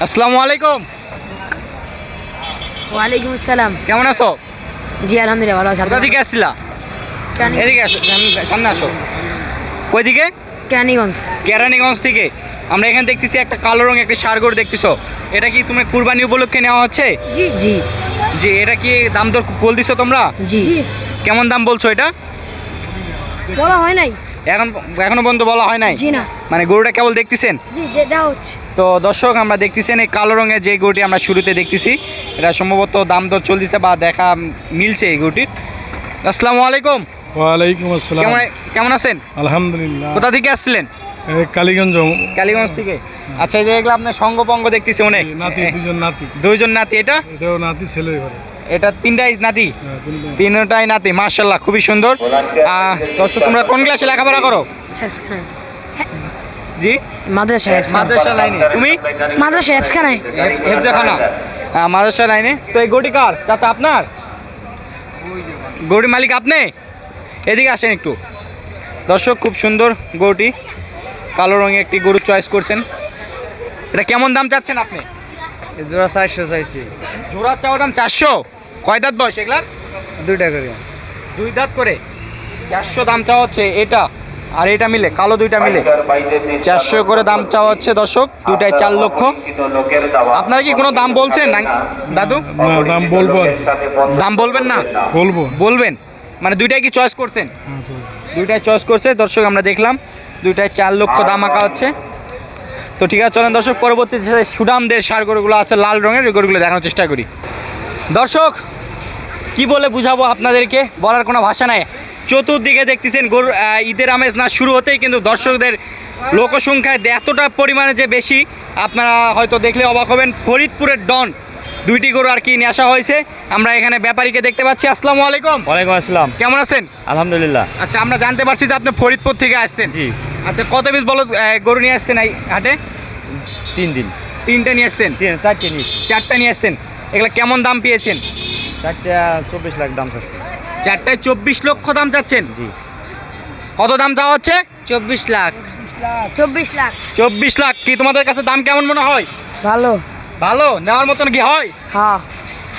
আসসালামু আলাইকুম। ওয়ালাইকুম আসসালাম। কেমন আছো? জি আলহামদুলিল্লাহ ভালো আছি। কোথা থেকে আসছিলা? এদিকে আসো সামনে- আসো। কই দিকে? কেরানীগঞ্জ। কেরানীগঞ্জ থেকে। আমরা এখানে দেখতেছি একটা কালো রঙ একটা সার গরু দেখতেছো। এটা কি তুমি কুরবানি উপলক্ষে নেওয়া হচ্ছে? জি জি। যে এটা কি দাম দর বল দিছো তোমরা? জি। কেমন দাম বলছো এটা? বলা হয় নাই। এখন এখনও পর্যন্ত বলা হয় নাই? জি না। মানে গরুটা কেবল দেখতেছেন? জি দেওয়া হচ্ছে। তো দর্শক আমরা দেখতেছেন এই কালো রঙের যে গরুটি আমরা শুরুতে দেখতেছি এটা সম্ভবত দাম দর চলতেছে বা দেখা মিলছে এই গরুটির। আসসালামু আলাইকুম। ওয়ালাইকুম আসসালাম। কেমন কেমন আছেন? আলহামদুলিল্লাহ। কোথা থেকে আসছিলেন? কালীগঞ্জ। কালীগঞ্জ থেকে? আচ্ছা এই যে এগুলো আপনার সঙ্গ পঙ্গ দেখতেছি অনেক। নাতি দুজন নাতি। দুইজন নাতি এটা? এটাও নাতি ছেলে ঘরে। এটা তিনটাই নাতি। হ্যাঁ, তিনটাই নাতি মার্শাল্লাহ খুবই সুন্দর। দর্শক তোমরা কোন ক্লাসে লেখাপড়া করো? জি? মাদ্রাসা মাদ্রাসা লাইনে। তুমি? মাদ্রাসা হেফসখানায়। হেফজাখানা। হ্যাঁ, মাদ্রাসা লাইনে। তো এই কার? চাচা আপনার? গরুটি মালিক আপনি? এদিকে আসেন একটু। দর্শক খুব সুন্দর গরুটি। কালো রঙের একটি গরু চয়েস করছেন। এটা কেমন দাম চাচ্ছেন আপনি? জোড়া চারশো চাইছি। জোড়া চাওয়া দাম চারশো? কয় দাঁত বয়স এগুলা দুইটা করে। দুই দাঁত করে। চারশো দাম চাওয়া হচ্ছে এটা আর এটা মিলে কালো দুইটা মিলে। চারশো করে দাম চাওয়া হচ্ছে দর্শক দুটায় চার লক্ষ। আপনারা কি কোনো দাম বলছেন না- দাদু? দাম বলব দাম বলবেন না? বলব। বলবেন? মানে দুইটাই কি চয়েস করছেন? দুইটাই চয়েস করছে দর্শক আমরা দেখলাম দুইটায় চার লক্ষ দাম আঁকা হচ্ছে। তো ঠিক আছে চলেন দর্শক পরবর্তী যে সুডামদের সার গরুগুলো আছে লাল রঙের ওই গরুগুলো দেখানোর চেষ্টা করি। দর্শক কি বলে বুঝাবো আপনাদেরকে? বলার কোনো ভাষা নাই। চতুর্দিকে দেখতেছেন গরু ঈদের আমেজ না শুরু হতেই কিন্তু দর্শকদের লোকসংখ্যায় এতটা পরিমাণে যে বেশি আপনারা হয়তো দেখলে অবাক হবেন। ফরিদপুরের ডন দুইটি গরু আর কি নিয়ে আসা হয়েছে। আমরা এখানে ব্যাপারীকে দেখতে পাচ্ছি। আসসালামু আলাইকুম। ওয়ালাইকুম আসসালাম। কেমন আছেন? আলহামদুলিল্লাহ। আচ্ছা আমরা জানতে পারছি যে আপনি ফরিদপুর থেকে আসছেন। জি। আচ্ছা কত পিস বলো গরু নিয়ে আসছেন এই হাটে? তিন দিন। তিনটে নিয়ে আসছেন? চারটে নিয়েছি চারটা নিয়ে আসছেন। এগুলো কেমন দাম পেয়েছেন? চারটে চব্বিশ লাখ দাম চাচ্ছি। চারটায় চব্বিশ লক্ষ দাম চাচ্ছেন? জি। কত দাম চাওয়া হচ্ছে? চব্বিশ লাখ। চব্বিশ লাখ। চব্বিশ লাখ। কি তোমাদের কাছে দাম কেমন মনে হয়? ভালো। ভালো? নেওয়ার মতন কি হয়? হ্যাঁ।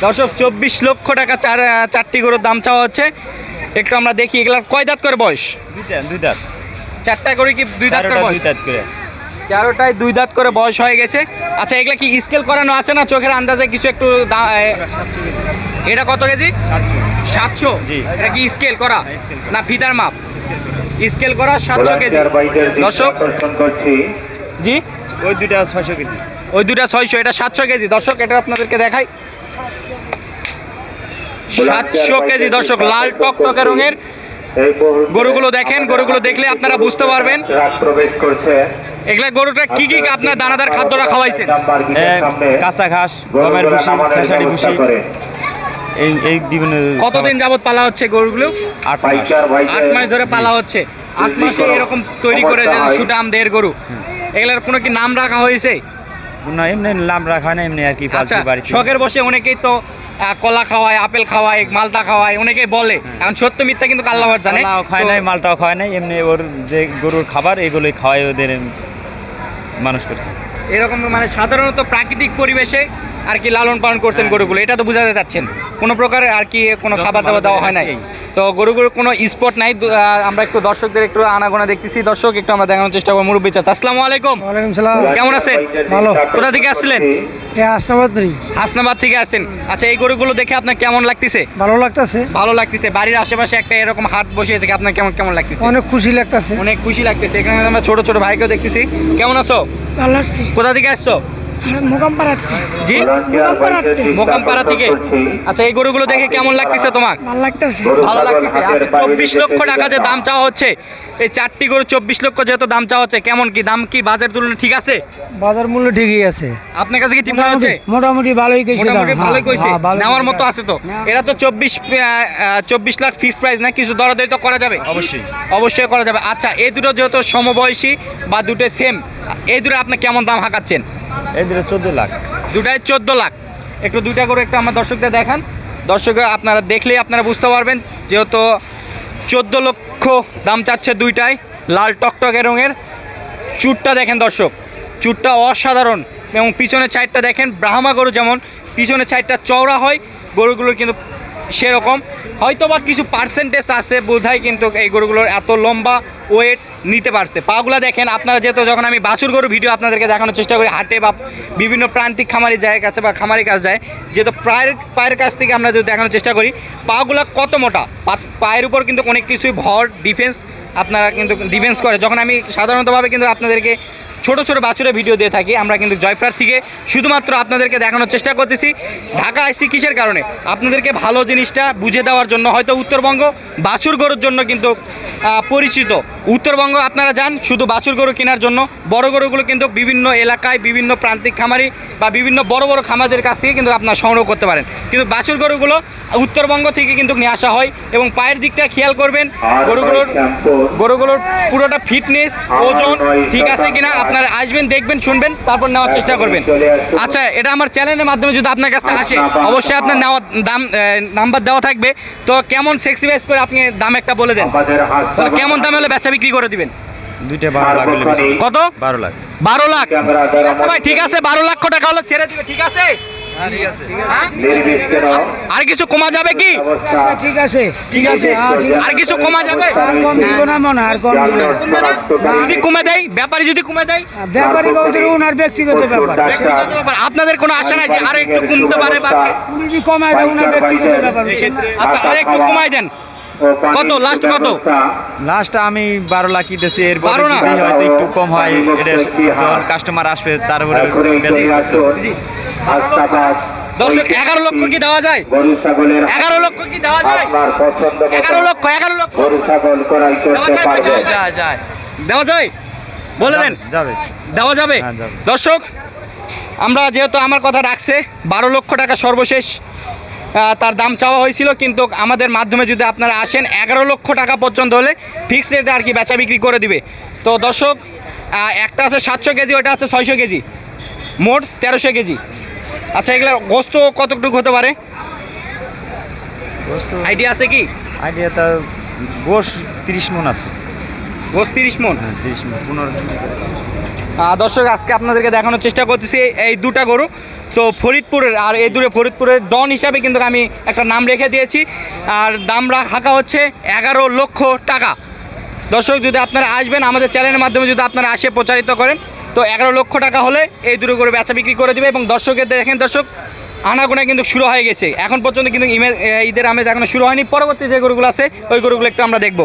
দর্শক চব্বিশ লক্ষ টাকা চার চারটি গরুর দাম চাওয়া হচ্ছে। একটু আমরা দেখি এগুলার কয় দাঁত করে বয়স? দুই দাঁত। চারটা করে কি দুই দাঁত করে বয়স দুই দাঁত করে। চারোটায় দুই দাঁত করে বয়স হয়ে গেছে। আচ্ছা এগুলা কি স্কেল করানো আছে না? চোখের আন্দাজে কিছু একটু এটা কত কেজি? সাতশো। জি। এটা কি স্কেল করা। না ফিতার মাপ? স্কেল করা। সাতশো কেজি। দর্শক জি? ওই দুইটা ছয়শো কেজি। ওই দুটা ছয়শো এটা সাতশো কেজি। দর্শক এটা আপনাদেরকে দেখাই। সাতশো কেজি। দর্শক লাল টকটকে রঙের গরুগুলো দেখেন গরুগুলো দেখলে আপনারা বুঝতে পারবেন। প্রবেশ এগুলা গরুটা কি কি আপনার দানাদার খাদ্যটা খাওয়াইছেন? কাঁচা ঘাস গমের ভুসি খেসারি ভুসি। এই এই বিভিন্ন কতদিন যাবত পালা হচ্ছে গরুগুলো? আট মাস। আট মাস ধরে পালা হচ্ছে। আট মাসে এরকম তৈরি করে যে সুটাম দের গরু। এগুলার কোনো কি নাম রাখা হয়েছে? না এমনি নাম রাখা হয় না এমনি আর কি আচ্ছা পালছি বাড়িতে। শখের বসে অনেকেই তো কলা খাওয়ায় আপেল খাওয়ায় মালটা খাওয়ায় অনেকেই বলে। এখন সত্য মিথ্যা কিন্তু আল্লাহ জানে? খায় নাই মালটাও খায় নাই এমনি ওর যে গরুর খাবার এগুলোই খাওয়াই ওদের মানুষ করছে। এরকম মানে সাধারণত প্রাকৃতিক পরিবেশে আর কি লালন পালন করছেন হ্যাঁ। গরুগুলো এটা তো বোঝাতে চাচ্ছেন। কোনো প্রকার আর কি কোনো খাবার দাবার দেওয়া হয় নাই। তো গরুগুলোর কোনো স্পট নাই। আমরা একটু দর্শকদের একটু আনাগোনা দেখতেছি। দর্শক একটু আমরা দেখানোর চেষ্টা করব। মুরব্বী চাচা আসসালামু আলাইকুম। ওয়ালাইকুম সালাম। কেমন আছেন? ভালো। কোথা থেকে আসছিলেন? হাসনাবাদ। থেকে আসছেন। আচ্ছা এই গরুগুলো দেখে আপনার কেমন লাগতেছে? ভালো লাগতেছে। ভালো লাগতেছে। বাড়ির আশেপাশে একটা এরকম হাট বসিয়েছে আপনার কেমন কেমন লাগতেছে? অনেক খুশি লাগতেছে। অনেক খুশি লাগতেছে। এখানে আমরা ছোট ছোট ভাইকেও দেখতেছি। কেমন আছো? ভালো আসছি কোথা থেকে আসছো? জি? মোকামপাড়া থেকে আচ্ছা এই গরুগুলো দেখে কেমন লাগতেছে তোমার? ভালো লাগতেছে। ভালো লাগতেছে। আচ্ছা চব্বিশ লক্ষ টাকা যে দাম চাওয়া হচ্ছে এই চারটি গরু চব্বিশ লক্ষ যেহেতু দাম চাওয়া হচ্ছে কেমন কি দাম কি বাজার তুলনায় ঠিক আছে? বাজার মূল্য ঠিকই আছে। আপনার কাছে কি ঠিক মনে হচ্ছে? মোটামুটি ভালোই কইছে মোটামুটি ভালোই কইছে? নেওয়ার মতো আছে তো? এরা তো চব্বিশ চব্বিশ লাখ ফিক্স প্রাইস না? কিছু দরাদরি তো করা যাবে? অবশ্যই। অবশ্যই করা যাবে। আচ্ছা এই দুটো যেহেতু সমবয়সী বা দুটো সেম এই দুটো আপনি কেমন দাম হাঁকাচ্ছেন? এই দিলে চোদ্দ লাখ। দুটায় চোদ্দ লাখ। একটু দুইটা করে একটু আমার দর্শকদের দেখান। দর্শক আপনারা দেখলেই আপনারা বুঝতে পারবেন, যেহেতু চোদ্দ লক্ষ দাম চাচ্ছে দুইটায়, লাল টকটকে রঙের। চুটটা দেখেন দর্শক, চুটটা অসাধারণ। এবং পিছনের সাইডটা দেখেন, ব্রাহ্মা গরু যেমন, পিছনের সাইডটা চওড়া হয়, গরুগুলোর কিন্তু সেরকম। হয়তো বা কিছু পার্সেন্টেজ আছে, বোধহয় কিন্তু এই গরুগুলোর এত লম্বা ওয়েট নিতে পারছে। পাগুলা দেখেন, আপনারা যেহেতু যখন আমি বাছুর গরু ভিডিও আপনাদেরকে দেখানোর চেষ্টা করি, হাটে বা বিভিন্ন প্রান্তিক খামারি যায়, কাছে বা খামারি কাছে যায়, যেহেতু পায়ের পায়ের কাছ থেকে আমরা যদি দেখানোর চেষ্টা করি, পাগুলা কত মোটা? পায়ের উপর কিন্তু অনেক কিছুই ভর ডিফেন্স আপনারা কিন্তু ডিফেন্স করে। যখন আমি সাধারণতভাবে কিন্তু আপনাদেরকে ছোট ছোট বাছুরের ভিডিও দিয়ে থাকি। আমরা কিন্তু জয়প্রার থেকে শুধুমাত্র আপনাদেরকে দেখানোর চেষ্টা করতেছি। ঢাকা আইসি কিসের কারণে? আপনাদেরকে ভালো জিনিসটা বুঝে দেওয়ার জন্য হয়তো উত্তরবঙ্গ বাছুর গরুর জন্য কিন্তু পরিচিত। উত্তরবঙ্গ আপনারা যান শুধু বাছুর গরু কেনার জন্য। বড় গরুগুলো কিন্তু বিভিন্ন এলাকায় বিভিন্ন প্রান্তিক খামারি বা বিভিন্ন বড় বড় খামারদের কাছ থেকে কিন্তু আপনারা সংগ্রহ করতে পারেন। কিন্তু বাছুর গরুগুলো উত্তরবঙ্গ থেকে কিন্তু নিয়ে আসা হয় এবং পায়ের দিকটা খেয়াল করবেন। গরুগুলোর গরুগুলোর পুরোটা ফিটনেস ওজন ঠিক আছে কিনা? আপনারা আসবেন দেখবেন শুনবেন তারপর নেওয়ার চেষ্টা করবেন আচ্ছা এটা আমার চ্যানেলের মাধ্যমে যদি আপনার কাছে আসে অবশ্যই আপনার নেওয়া দাম নাম্বার দেওয়া থাকবে তো কেমন সেক্সিফাইজ করে আপনি দাম একটা বলে দেন কেমন দামে হলে বেচা বিক্রি করে দিবেন দুইটা বারো লাখ কত বারো লাখ বারো লাখ ঠিক আছে ভাই ঠিক আছে বারো লাখ টাকা হলে ছেড়ে দিবে ঠিক আছে হ্যাঁ? আর কিছু কমা যাবে কি? ঠিক আছে ঠিক আছে হ্যাঁ ঠিক আছে। আর কিছু কমা যাবে? আর কম দিব না মনে হয়, আর কম দিব যদি কমে দেয় ব্যাপারী যদি কমে দেয়? ব্যাপারী ওদের ওনার ব্যক্তিগত ব্যাপার। ব্যক্তিগত আপনাদের কোনো আশা নাই যে আরও একটু কমতে পারে বা উনি যদি কমায় দেয় ওনার ব্যক্তিগত ব্যাপার না? আচ্ছা আর একটু কমায় দেন। কত? লাস্ট কত? লাস্ট আমি বারো লাখ দিতেছি এর বারো না? যদি হয়তো একটু কম হয় এটা যখন কাস্টমার আসবে তার উপরে বেশি করতে হবে। দর্শক এগারো লক্ষ কি দেওয়া যায়? গরু ছাগলের এগারো লক্ষ কি দেওয়া যায়? আপনার পছন্দ এগারো লক্ষ এগারো লক্ষ। গরু ছাগল ক্রয় করতে দেওয়া যায় পারবেন দেওয়া যায়। বলে দেন। যাবে দেওয়া যাবে? হ্যাঁ, দর্শক আমরা যেহেতু আমার কথা রাখছে বারো লক্ষ টাকা সর্বশেষ। তার দাম চাওয়া হয়েছিল কিন্তু আমাদের মাধ্যমে যদি আপনারা আসেন এগারো লক্ষ টাকা পর্যন্ত হলে ফিক্সড রেটে আর কি বেচা বিক্রি করে দিবে। তো দর্শক একটা আছে সাতশো কেজি ওটা আছে ছয়শো কেজি। মোট তেরোশো কেজি। আচ্ছা এগুলো গোস্ত কতটুকু হতে পারে? আইডিয়া আছে কি? আইডিয়া তার গোশ তিরিশ মন আছে। গোস তিরিশ মন? হ্যাঁ তিরিশ মন পনেরো দর্শক আজকে আপনাদেরকে দেখানোর চেষ্টা করতেছি এই দুটা গরু। তো ফরিদপুরের, আর এই দূরে ফরিদপুরের ডন হিসাবে কিন্তু আমি একটা নাম রেখে দিয়েছি। আর দাম রাখা হচ্ছে এগারো লক্ষ টাকা। দর্শক, যদি আপনারা আসবেন আমাদের চ্যানেলের মাধ্যমে যদি আপনারা আসে প্রচারিত করেন, তো এগারো লক্ষ টাকা হলে এই দুটো করে বেচা বিক্রি করে দেবে এবং দর্শকের দেখেন দর্শক, আনাগোনা কিন্তু শুরু হয়ে গেছে। এখন পর্যন্ত কিন্তু ইমে ঈদের আমেজ এখনও শুরু হয়নি। পরবর্তী যে গরুগুলো আছে, ওই গরুগুলো একটু আমরা দেখব।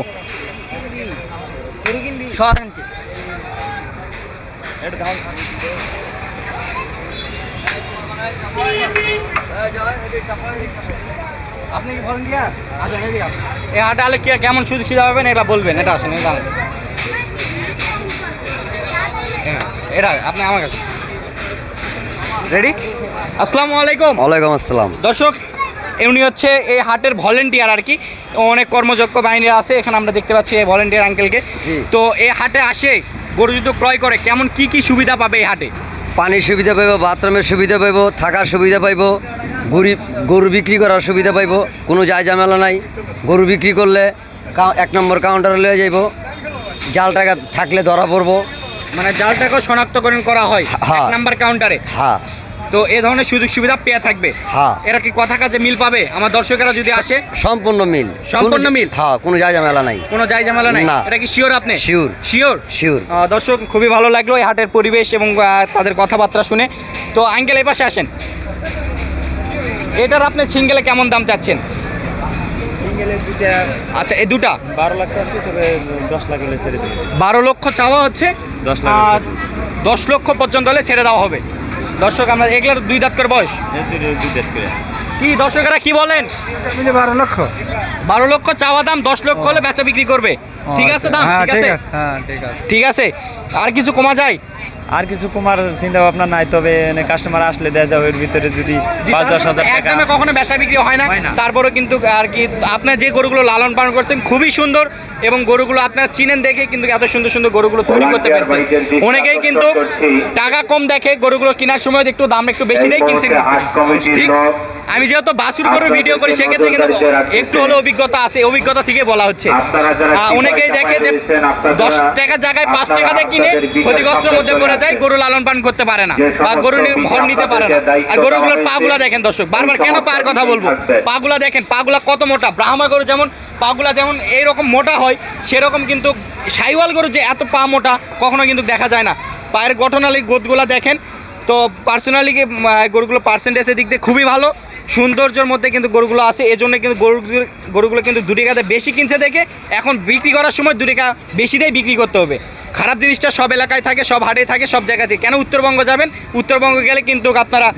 আপনি কি ভলেন্টিয়ার? আচ্ছা এদিকে এই হাটে আলে কেমন সুযোগ সুবিধা পাবেন? এটা বলবেন এটা আসেন এটা এটা- এটা আপনি আমার কাছে। রেডি আসসালামু আলাইকুম। ওয়ালাইকুম আসসালাম। দর্শক উনি হচ্ছে এই হাটের ভলেন্টিয়ার আর কি। অনেক কর্মযোগ্য বাহিনী আছে এখানে আমরা দেখতে পাচ্ছি এই ভলেন্টিয়ার আঙ্কেলকে তো এই হাটে আসে গরু যদি ক্রয় করে কেমন কি কি সুবিধা পাবে এই হাটে? পানির সুবিধা পাইব বাথরুমের সুবিধা পাইব থাকার সুবিধা পাইব গরিব গরু বিক্রি করার সুবিধা পাইব কোনো যায় ঝামেলা নাই। গরু বিক্রি করলে এক নম্বর কাউন্টারে লয়ে যাইব জাল টাকা থাকলে ধরা পড়ব। মানে জাল টাকা শনাক্তকরণ করা হয় হ্যাঁ। এক নাম্বার কাউন্টারে হ্যাঁ তো এ ধরনের সুযোগ সুবিধা পেয়ে থাকবে। হ্যাঁ। এরা কি কথা কাজে মিল পাবে? আমার দর্শকেরা যদি আসে? সম্পূর্ণ মিল। সম্পূর্ণ মিল? হ্যাঁ কোনো যায় ঝামেলা নাই। কোনো যাই ঝামেলা নাই। এটা কি শিওর আপনি? শিওর শিওর শিওর দর্শক খুবই ভালো লাগল এই হাটের পরিবেশ এবং তাদের কথাবার্তা শুনে। তো আঙ্কেল এই পাশে আসেন। এটার আপনি সিঙ্গেলে কেমন দাম চাচ্ছেন? আচ্ছা এই দুটা? বারো লাখ আছে তবে দশ লাখ হলে ছেড়ে দেবে। বারো লক্ষ চাওয়া হচ্ছে? দশ লাখ দশ লক্ষ পর্যন্ত হলে ছেড়ে দেওয়া হবে। দর্শক আমরা এগুলার দুই দাঁত করে বয়স? দুই দেড় করে কি দর্শকেরা কি বলেন? বারো লক্ষ বারো লক্ষ চাওয়া দাম দশ লক্ষ হলে বেচা বিক্রি করবে। ঠিক আছে দাম আছে হ্যাঁ ঠিক আছে। ঠিক আছে। আর কিছু কমা যায়? আর কিছু কুমার চিন্তা ভাবনা নাই তবে কাস্টমার আসলে দেওয়া যাবে এর ভিতরে যদি পাঁচ দশ হাজার টাকা। কখনো বেচা বিক্রি হয় না। তারপরে কিন্তু আর কি আপনার যে গরুগুলো লালন পালন করছেন খুবই সুন্দর এবং গরুগুলো আপনারা চিনেন দেখে কিন্তু এত সুন্দর সুন্দর গরুগুলো তৈরি করতে পেরেছেন। অনেকেই কিন্তু টাকা কম দেখে গরুগুলো কেনার সময় একটু দাম একটু বেশি দেয় কিনছেন। ঠিক। আমি যেহেতু বাছুর করে ভিডিও করি সেক্ষেত্রে কিন্তু একটু হলে অভিজ্ঞতা আছে অভিজ্ঞতা থেকে বলা হচ্ছে। অনেকেই দেখে যে দশ টাকার জায়গায় পাঁচ টাকাতে কিনে ক্ষতিগ্রস্তের মধ্যে পড়ে যায় গরু লালন পালন করতে পারে না বা গরু ভর নিতে পারে না। আর গরুগুলোর পাগুলা দেখেন দর্শক বারবার কেন পায়ের কথা বলব? পাগুলা দেখেন পাগুলা কত মোটা? ব্রাহ্মা গরু যেমন পাগুলা যেমন এইরকম মোটা হয় সেরকম কিন্তু সাইওয়াল গরু যে এত পা মোটা কখনো কিন্তু দেখা যায় না। পায়ের গঠনালী গোদগুলা দেখেন তো পার্সোনালি গরুগুলো পার্সেন্টেজের দিক দিয়ে খুবই ভালো। সৌন্দর্যের মধ্যে কিন্তু গরুগুলো আছে। এই জন্য কিন্তু গরু গরুগুলো কিন্তু দু টাকাতে বেশি কিনছে দেখে এখন বিক্রি করার সময় দু টাকা বেশি দিয়ে বিক্রি করতে হবে। খারাপ জিনিসটা সব এলাকায় থাকে, সব হাটে থাকে, সব জায়গাতে কেন উত্তরবঙ্গ যাবেন? উত্তরবঙ্গ গেলে কিন্তু আপনারা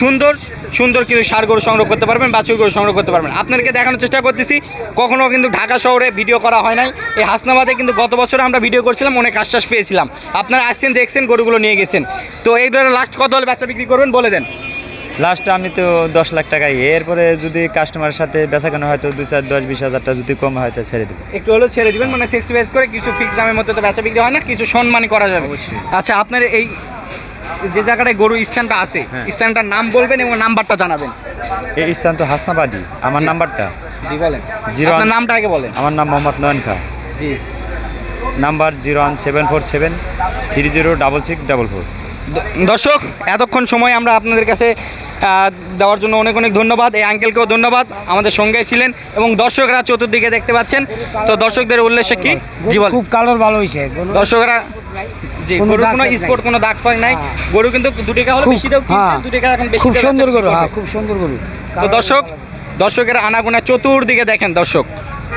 সুন্দর সুন্দর কিন্তু সার গরু সংগ্রহ করতে পারবেন, বাছুর গরু সংগ্রহ করতে পারবেন। আপনাদেরকে দেখানোর চেষ্টা করতেছি কখনও কিন্তু ঢাকা শহরে ভিডিও করা হয় নাই। এই হাসনাবাদে কিন্তু গত বছর আমরা ভিডিও করছিলাম, অনেক আশ্বাস পেয়েছিলাম। আপনারা আসছেন, দেখছেন, গরুগুলো নিয়ে গেছেন। তো এইটার লাস্ট কত হলে বেচা বিক্রি করবেন? বলে দেন। লাস্টে আমি তো দশ লাখ টাকাই এরপরে যদি কাস্টমারের সাথে বেচা কেনা হয়তো দু চার দশ বিশ হাজারটা যদি কম হয় তো ছেড়ে দেবো। একটু হলেও ছেড়ে দিবেন মানে সিক্সটি বাইস করে কিছু ফিক্স দামের মধ্যে তো বেচা বিক্রি হয় না কিছু সম্মানই করা যাবে। আচ্ছা আপনার এই যে জায়গাটায় গরু স্থানটা আছে হ্যাঁ। স্থানটার নাম বলবেন এবং নাম্বারটা জানাবেন। এই স্থান তো হাসনাবাদী আমার নাম্বারটা। জি বলেন। জিরো আপনার নামটা আগে বলেন। আমার নাম মোহাম্মদ নয়ন খা। জি। Number zero one seven four seven three zero double six double four. দর্শক এতক্ষণ সময় আমরা আপনাদের কাছে দেওয়ার জন্য অনেক অনেক ধন্যবাদ। এই আঙ্কেলকেও ধন্যবাদ। আমাদের সঙ্গে ছিলেন এবং দর্শকরা চতুর্দিকে দেখতে পাচ্ছেন। তো দর্শকদের উল্লেসে কি? জীবন খুব কালার ভালো হয়েছে। দর্শকরা গরুর দাগ কোনো নাই। কোনো দাগ পাই নাই। হ্যাঁ। গরু কিন্তু দু টাকা হলে বেশি দাও হ্যাঁ। দু এখন বেশি খুব সুন্দর গরু। হ্যাঁ খুব সুন্দর গরু। তো দর্শক দর্শকের আনাগোনা চতুর্দিকে দেখেন দর্শক।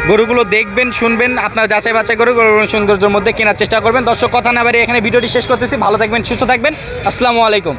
গরুগুলো দেখবেন শুনবেন আপনারা যাচাই বাছাই করে গরুগুলো সৌন্দর্যের মধ্যে কেনার চেষ্টা করবেন। দর্শক কথা না বাড়িয়ে এখানে ভিডিওটি শেষ করতেছি। ভালো থাকবেন সুস্থ থাকবেন। আসসালামু আলাইকুম।